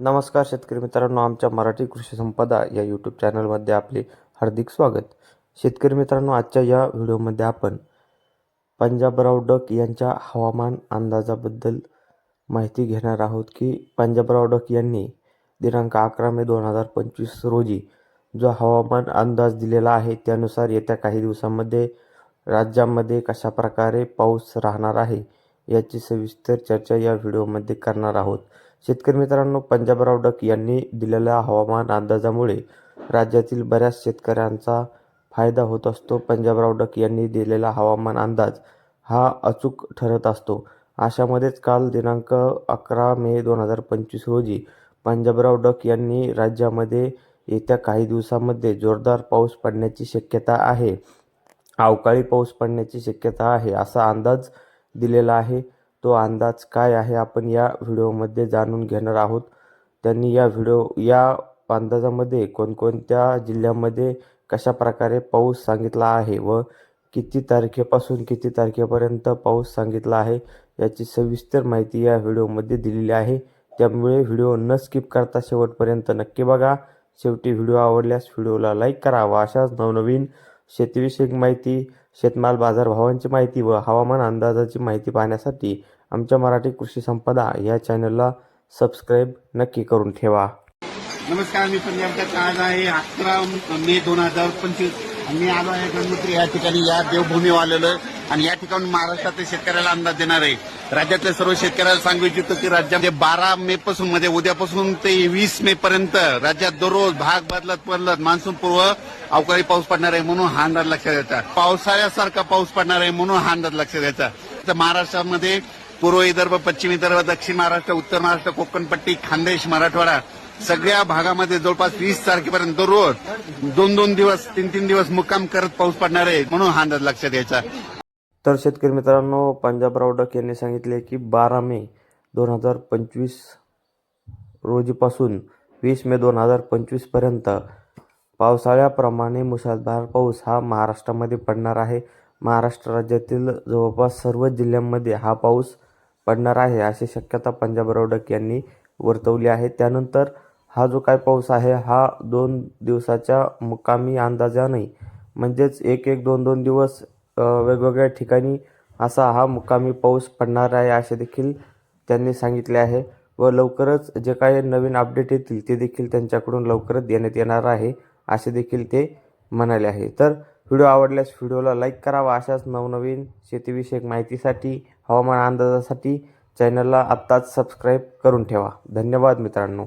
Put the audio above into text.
नमस्कार शेतकरी मित्रांनो आमच्या मराठी कृषी संपदा या यूट्यूब चॅनलमध्ये आपले हार्दिक स्वागत. शेतकरी मित्रांनो आजच्या या व्हिडिओमध्ये आपण पंजाबराव डक यांच्या हवामान अंदाजाबद्दल माहिती घेणार आहोत की पंजाबराव डक यांनी दिनांक अकरा मे दोन हजार पंचवीस रोजी जो हवामान अंदाज दिलेला आहे त्यानुसार येत्या काही दिवसांमध्ये राज्यामध्ये कशा प्रकारे पाऊस राहणार आहे याची सविस्तर चर्चा या व्हिडिओमध्ये करणार आहोत. शेतकरी मित्रांनो पंजाबराव डक यांनी दिलेल्या हवामान अंदाजामुळे राज्यातील बऱ्याच शेतकऱ्यांचा फायदा होत असतो. पंजाबराव डक यांनी दिलेला हवामान अंदाज हा अचूक ठरत असतो. अशामध्येच काल दिनांक अकरा मे दोन हजार पंचवीस रोजी पंजाबराव डक यांनी राज्यामध्ये येत्या काही दिवसामध्ये जोरदार पाऊस पडण्याची शक्यता आहे. अवकाळी पाऊस पडण्याची शक्यता आहे असा अंदाज दिलेला आहे. तो अंदाज काय आहे आपण या व्हिडिओमध्ये जाणून घेणार आहोत. त्यांनी या व्हिडिओ या अंदाजामध्ये कोणकोणत्या जिल्ह्यामध्ये कशा प्रकारे पाऊस सांगितला आहे व किती तारखेपासून किती तारखेपर्यंत पाऊस सांगितला आहे याची सविस्तर माहिती या व्हिडिओमध्ये दिलेली आहे. त्यामुळे व्हिडिओ न स्किप करता शेवटपर्यंत नक्की बघा. शेवटी व्हिडिओ आवडल्यास व्हिडिओला लाईक करा व अशाच नवनवीन शेतीविषयक माहिती शेतमाल बाजारभावांची माहिती व हवामान अंदाजाची माहिती पाहण्यासाठी आमच्या मराठी कृषी संपदा या चॅनलला सबस्क्राईब नक्की करून ठेवा नमस्कार मी पंजाब आज आहे अकरा मे दोन हजार पंचवीस मी आलो आहे गणपती या ठिकाणी या देवभूमीवर आलेलो आहे. आणि या ठिकाणी महाराष्ट्रातील शेतकऱ्याला अंदाज देणार आहे. राज्यातल्या सर्व शेतकऱ्याला सांगू इच्छितो की राज्यामध्ये बारा मे पासून म्हणजे उद्यापासून ते वीस मे पर्यंत राज्यात दररोज भाग बदलत बदलत मान्सून पूर्व अवकाळी पाऊस पडणार आहे म्हणून हा अंदाज लक्षात द्यायचा पावसाळ्यासारखा पाऊस पडणार आहे म्हणून हा अंदाज लक्षात द्यायचा तर महाराष्ट्रामध्ये पूर्व विदर्भ पश्चिम विदर्भ दक्षिण महाराष्ट्र उत्तर महाराष्ट्र कोकणपट्टी खानदेश मराठवाडा सगळ्या भागामध्ये जवळपास वीस तारखेपर्यंत दररोज दोन दोन दिवस तीन तीन दिवस मुक्काम करत पाऊस पडणार आहे म्हणून हा अंदाज लक्षात द्यायचा तर शेतकरी मित्रांनो पंजाबराव डक यांनी सांगितले की बारा मे दोन हजार पंचवीस रोजीपासून वीस मे दोन हजार पंचवीसपर्यंत पावसाळ्याप्रमाणे मुसळधार पाऊस हा महाराष्ट्रामध्ये पडणार आहे. महाराष्ट्र राज्यातील जवळपास सर्व जिल्ह्यांमध्ये हा पाऊस पडणार आहे अशी शक्यता पंजाबराव डक यांनी वर्तवली आहे. त्यानंतर हा जो काय पाऊस आहे हा दोन दिवसाच्या मुक्कामी अंदाजाने म्हणजेच एक एक दोन दोन दिवस वेगवेगळ्या ठिकाणी असा हा मुक्कामी पाऊस पडणार आहे असे देखील त्यांनी सांगितले आहे व लवकरच जे काही नवीन अपडेट येतील ते देखील त्यांच्याकडून लवकरच देण्यात येणार आहे असे देखील ते म्हणाले आहे. तर व्हिडिओ आवडल्यास व्हिडिओला लाईक करावा अशाच नवनवीन शेतीविषयक माहितीसाठी हवामान अंदाजासाठी चॅनलला आत्ताच सबस्क्राईब करून ठेवा. धन्यवाद मित्रांनो.